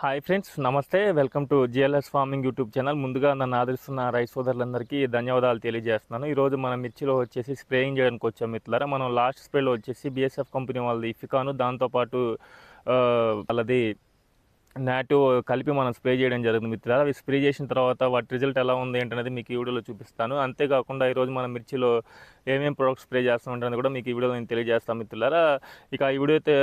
Hi friends నమస్తే. Welcome to GLS farming YouTube channel. ముందుగా నన్ను ఆదరిస్తున్న రైస్ సోదరులందరికీ ధన్యవాదాలు తెలియజేస్తున్నాను. ఈరోజు మన మిర్చిలో వచ్చేసి స్ప్రేయింగ్ చేయడానికి వచ్చాం మిత్రులారా. మనం లాస్ట్ స్ప్రేలో వచ్చేసి బిఎస్ఎఫ్ కంపెనీ వాళ్ళది ఇఫికాను. దాంతోపాటు వాళ్ళది నాటు కలిపి మనం స్ప్రే చేయడం జరుగుతుంది మిత్రులారా. అవి స్ప్రే చేసిన తర్వాత వాటి రిజల్ట్ ఎలా ఉంది ఏంటనేది మీకు ఈ వీడియోలో చూపిస్తాను. అంతేకాకుండా ఈరోజు మన మిర్చిలో ఏమేం ప్రొడక్ట్స్ స్ప్రే చేస్తాం ఉంటుంది కూడా మీకు ఈ వీడియోలో నేను తెలియజేస్తాను మిత్రులారా. ఇక ఈ వీడియో అయితే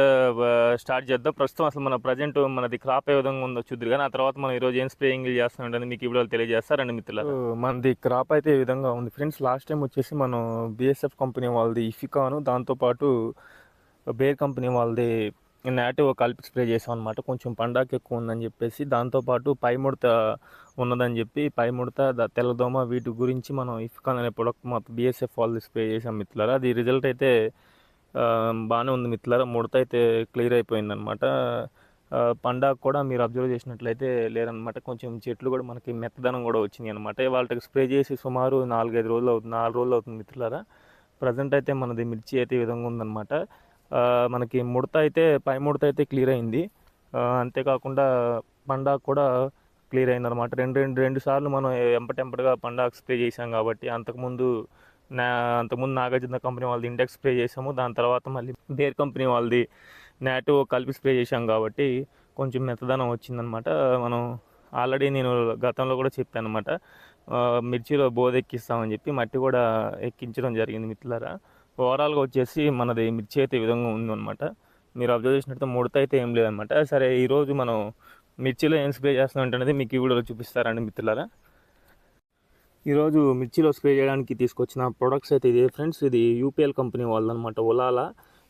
స్టార్ట్ చేద్దాం. ప్రస్తుతం అసలు మన ప్రజెంట్ మనది క్రాప్ ఏ విధంగా ఉందో చూద్దరు కానీ ఆ తర్వాత మనం ఈరోజు ఏం స్ప్రేయింగ్ చేస్తాం ఉంటుంది మీకు ఈ వీడియోలో తెలియజేస్తారండి మిత్రులారా. మనది క్రాప్ అయితే ఈ విధంగా ఉంది ఫ్రెండ్స్. లాస్ట్ టైం వచ్చేసి మనం బిఎస్ఎఫ్ కంపెనీ వాళ్ళది ఇఫికాను దాంతోపాటు బేర్ కంపెనీ వాళ్ళది నాటివ్ కలిపి స్ప్రే చేసాం అనమాట కొంచెం పండాకి ఎక్కువ ఉందని చెప్పేసి దాంతోపాటు పై ముడత ఉన్నదని చెప్పి పై ముడత తెల్లదోమ వీటి గురించి మనం ఇఫ్కాన్ అనే ప్రొడక్ట్ మాకు బిఎస్ఎఫ్ వాళ్ళు స్ప్రే చేసాం మిత్రులారా. అది రిజల్ట్ అయితే బాగానే ఉంది మిత్రులారా. ముడత అయితే క్లియర్ అయిపోయింది అనమాట పండాకు కూడా మీరు అబ్జర్వ్ చేసినట్లయితే లేదనమాట కొంచెం చెట్లు కూడా మనకి మెత్తదనం కూడా వచ్చింది అనమాట వాళ్ళకి స్ప్రే చేసి సుమారు నాలుగైదు రోజులు అవుతుంది నాలుగు రోజులు అవుతుంది మిత్రులారా. ప్రజెంట్ అయితే మనది మిర్చి అయితే ఈ విధంగా ఉందన్నమాట. మనకి ముడత అయితే పై ముడత అయితే క్లియర్ అయింది. అంతేకాకుండా పండాకు కూడా క్లియర్ అయింది అనమాట రెండు రెండు రెండు సార్లు మనం ఎంపటెంపటగా పండాకు స్ప్రే చేసాం కాబట్టి అంతకుముందు నా అంతకుముందు నాగార్జున కంపెనీ వాళ్ళది ఇండెక్స్ స్ప్రే చేసాము దాని తర్వాత మళ్ళీ బేర్ కంపెనీ వాళ్ళది నాటు కలిపి స్ప్రే చేసాం కాబట్టి కొంచెం మెత్తదనం వచ్చిందనమాట మనం ఆల్రెడీ నేను గతంలో కూడా చెప్పాను అనమాట మిర్చిలో బోధ ఎక్కిస్తామని చెప్పి మట్టి కూడా ఎక్కించడం జరిగింది మిత్రులారా. ఓవరాల్గా వచ్చేసి మనది మిర్చి అయితే ఈ విధంగా ఉందన్నమాట. మీరు అబ్జర్వ్ చేసినట్టు ముడత అయితే ఏం లేదనమాట సరే ఈరోజు మనం మిర్చిలో ఏం స్ప్రే చేస్తున్నాం అనేది మీకు ఈ వీడియోలో చూపిస్తారండి మిత్రులారా. ఈరోజు మిర్చిలో స్ప్రే చేయడానికి తీసుకొచ్చిన ప్రొడక్ట్స్ అయితే ఇదే ఫ్రెండ్స్ ఇది యూపీఎల్ కంపెనీ వాళ్ళదనమాట ఒలాలా.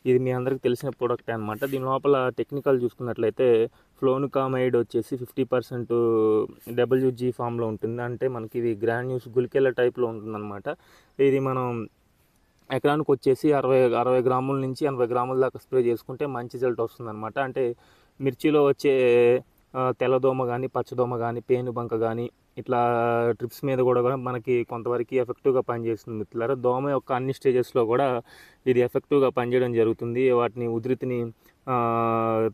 ఇది మీ అందరికి తెలిసిన ప్రోడక్ట్ అనమాట దీని లోపల టెక్నికల్ చూసుకున్నట్లయితే ఫ్లోనుకామైడ్ వచ్చేసి ఫిఫ్టీ పర్సెంట్ డబ్ల్యూజీ ఫామ్లో ఉంటుంది. అంటే మనకి ఇది గ్రాన్యూస్ గులికెళ్ళ టైప్లో ఉంటుందన్నమాట. ఇది మనం ఎకరానికి వచ్చేసి అరవై అరవై గ్రాముల నుంచి ఎనభై గ్రాముల దాకా స్ప్రే చేసుకుంటే మంచి రిజల్ట్ వస్తుందన్నమాట. అంటే మిర్చిలో వచ్చే తెల్లదోమ కానీ పచ్చదోమ కానీ పేను బంక కానీ ఇట్లా ట్రిప్స్ మీద కూడా కూడా మనకి కొంతవరకు ఎఫెక్టివ్గా పనిచేస్తుంది మిత్రులారా. దోమ యొక్క అన్ని స్టేజెస్లో కూడా ఇది ఎఫెక్టివ్గా పనిచేయడం జరుగుతుంది. వాటిని ఉధృతిని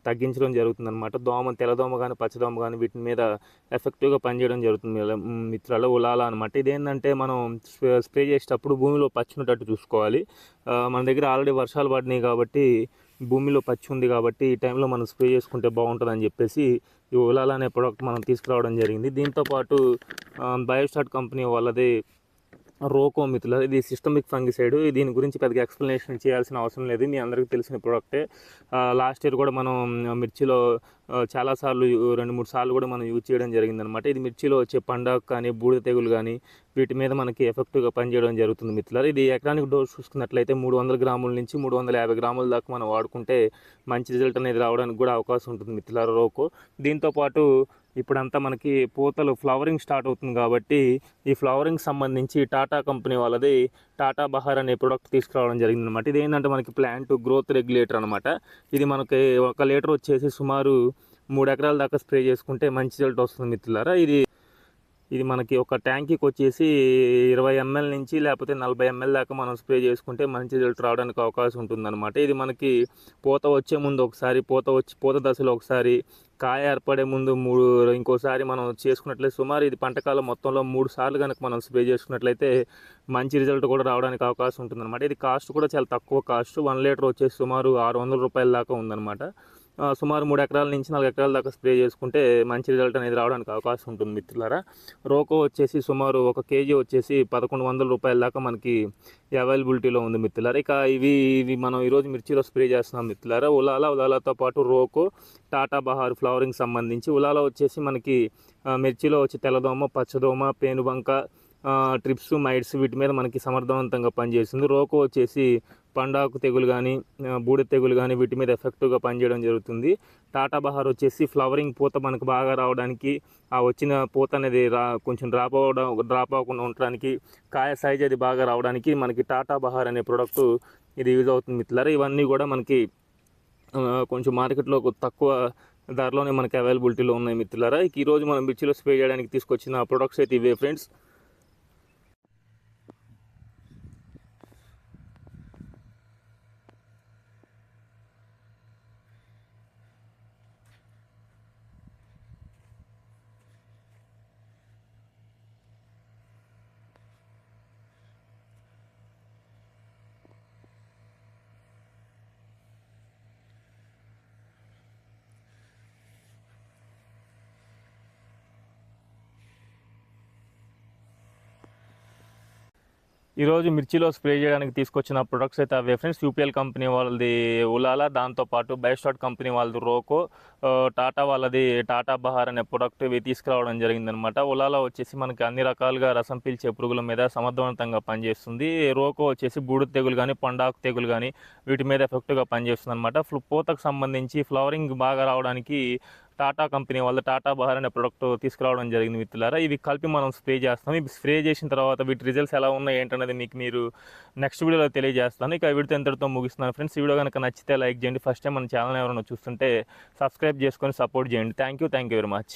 తగ్గించడం జరుగుతుంది అనమాట దోమ తెల్లదోమ కానీ పచ్చదోమ కానీ వీటి మీద ఎఫెక్టివ్గా పనిచేయడం జరుగుతుంది మిత్రాల ఉలాల అనమాట ఇదేంటంటే మనం స్ప్రే- స్ప్రే చేసేటప్పుడు భూమిలో పచ్చి ఉండేటట్టు చూసుకోవాలి. మన దగ్గర ఆల్రెడీ వర్షాలు పడినాయి కాబట్టి భూమిలో పచ్చి ఉంది కాబట్టి ఈ టైంలో మనం స్ప్రే చేసుకుంటే బాగుంటుందని చెప్పేసి ఈ ఉలాల అనే ప్రోడక్ట్ మనం తీసుకురావడం జరిగింది. దీంతోపాటు బయోస్టార్ట్ కంపెనీ వాళ్ళది రోకో ఇది సిస్టమిక్ ఫంగిసైడ్ దీని గురించి పెద్దగా ఎక్స్ప్లెనేషన్ చేయాల్సిన అవసరం లేదు. మీ అందరికీ తెలిసిన ప్రోడక్టే లాస్ట్ ఇయర్ కూడా మనం మిర్చిలో చాలాసార్లు రెండు మూడు సార్లు కూడా మనం యూజ్ చేయడం జరిగిందనమాట ఇది మిర్చిలో వచ్చే పండగ కానీ బూడిద తెగులు కానీ వీటి మీద మనకి ఎఫెక్టివ్గా పనిచేయడం జరుగుతుంది మిత్రులారా ఇది ఎకరానికి డోస్ చూసుకున్నట్లయితే మూడు వందల గ్రాముల నుంచి మూడు వందల యాభై గ్రాముల దాకా మనం వాడుకుంటే మంచి రిజల్ట్ అనేది రావడానికి కూడా అవకాశం ఉంటుంది మిత్రులారా రోకో. దీంతోపాటు ఇప్పుడంతా మనకి పూతలు ఫ్లవరింగ్ స్టార్ట్ అవుతుంది కాబట్టి ఈ ఫ్లవరింగ్ సంబంధించి టాటా కంపెనీ వాళ్ళది టాటా బహార్ అనే ప్రోడక్ట్ తీసుకురావడం జరిగింది అనమాట ఇది ఏంటంటే మనకి ప్లాంట్ గ్రోత్ రెగ్యులేటర్ అనమాట ఇది మనకి ఒక లీటర్ వచ్చేసి సుమారు మూడు ఎకరాల దాకా స్ప్రే చేసుకుంటే మంచి రిజల్ట్ వస్తుంది మిత్రులారా. ఇది ఇది మనకి ఒక ట్యాంకీకి వచ్చేసి ఇరవై ఎంఎల్ నుంచి లేకపోతే నలభై ఎంఎల్ దాకా మనం స్ప్రే చేసుకుంటే మంచి రిజల్ట్ రావడానికి అవకాశం ఉంటుందన్నమాట. ఇది మనకి పూత వచ్చే ముందు ఒకసారి పూత వచ్చి పూత దశలో ఒకసారి కాయ ఏర్పడే ముందు మూడు ఇంకోసారి మనం చేసుకున్నట్లయితే సుమారు ఇది పంటకాలం మొత్తంలో మూడు సార్లు కనుక మనం స్ప్రే చేసుకున్నట్లయితే మంచి రిజల్ట్ కూడా రావడానికి అవకాశం ఉంటుందన్నమాట. ఇది కాస్ట్ కూడా చాలా తక్కువ కాస్ట్. వన్ లీటర్ వచ్చేసి సుమారు ఆరు వందల రూపాయల దాకా ఉందన్నమాట. సుమారు మూడు ఎకరాల నుంచి నాలుగు ఎకరాల దాకా స్ప్రే చేసుకుంటే మంచి రిజల్ట్ అనేది రావడానికి అవకాశం ఉంటుంది మిత్రులారా. రోకో వచ్చేసి సుమారు ఒక కేజీ వచ్చేసి పదకొండు వందల రూపాయల దాకా మనకి అవైలబిలిటీలో ఉంది మిత్రులారా. ఇక ఇవి ఇవి మనం ఈరోజు మిర్చిలో స్ప్రే చేస్తున్నాం మిత్రులారా. ఉలాలా ఉలాలాతో పాటు రోకో టాటా బహార్ ఫ్లవరింగ్ సంబంధించి ఉలాలా వచ్చేసి మనకి మిర్చిలో వచ్చి తెల్లదోమ పచ్చదోమ పేనుబంక ట్రిప్స్ మైట్స్ వీటి మీద మనకి సమర్థవంతంగా పనిచేస్తుంది. రోకో వచ్చేసి పండాకు తెగులు కానీ బూడిద తెగులు కానీ వీటి మీద ఎఫెక్టివ్గా పనిచేయడం జరుగుతుంది. టాటా బహార్ వచ్చేసి ఫ్లవరింగ్ పూత మనకు బాగా రావడానికి ఆ వచ్చిన పూత అనేది రా కొంచెం డ్రాప్ అవ్వడం డ్రాప్ అవ్వకుండా ఉండడానికి కాయ సైజ్ అది బాగా రావడానికి మనకి టాటా బహార్ అనే ప్రోడక్ట్ ఇది యూజ్ అవుతుంది మిత్రులారా. ఇవన్నీ కూడా మనకి కొంచెం మార్కెట్లో తక్కువ ధరలోనే మనకి అవైలబిలిటీలో ఉన్నాయి మిత్రులారా. ఈరోజు మనం మిర్చిలో స్ప్రే చేయడానికి తీసుకొచ్చిన ప్రొడక్ట్స్ అయితే ఇవే ఫ్రెండ్స్ ఈరోజు మిర్చిలో స్ప్రే చేయడానికి తీసుకొచ్చిన ప్రొడక్ట్స్ అయితే అవే. ఫ్రెండ్స్ యూపీఎల్ కంపెనీ వాళ్ళది ఉలాలా దాంతోపాటు బయోస్టాట్ కంపెనీ వాళ్ళది రోకో టాటా వాళ్ళది టాటా బహార్ అనే ప్రొడక్ట్ ఇవి తీసుకురావడం జరిగిందనమాట ఉలాలా వచ్చేసి మనకి అన్ని రకాలుగా రసం పీల్చే పురుగుల మీద సమర్థవంతంగా పనిచేస్తుంది. రోకో వచ్చేసి బూడిద తెగులు కానీ పండాకు తెగులు కానీ వీటి మీద ఎఫెక్ట్గా పనిచేస్తుంది అనమాట పూతకు సంబంధించి ఫ్లవరింగ్ బాగా రావడానికి టాటా కంపెనీ వాళ్ళ టాటా బహార్ అనే ప్రొడక్ట్ తీసుకురావడం జరిగింది మిత్రులారా. ఇవి కలిపి మనం స్ప్రే చేస్తాం. ఇవి స్ప్రే చేసిన తర్వాత వీటి రిజల్ట్స్ ఎలా ఉన్నాయి ఏంటనేది మీకు మీరు నెక్స్ట్ వీడియోలో తెలియజేస్తాను. ఇక వీడితో ఎంతటితో ముగిస్తున్నాను. ఫ్రెండ్స్ ఈ వీడియో కనుక నచ్చితే లైక్ చేయండి. ఫస్ట్ టైం మన ఛానల్ ఎవరైనా చూస్తుంటే సబ్స్క్రైబ్ చేసుకొని సపోర్ట్ చేయండి. Thank you thank you very much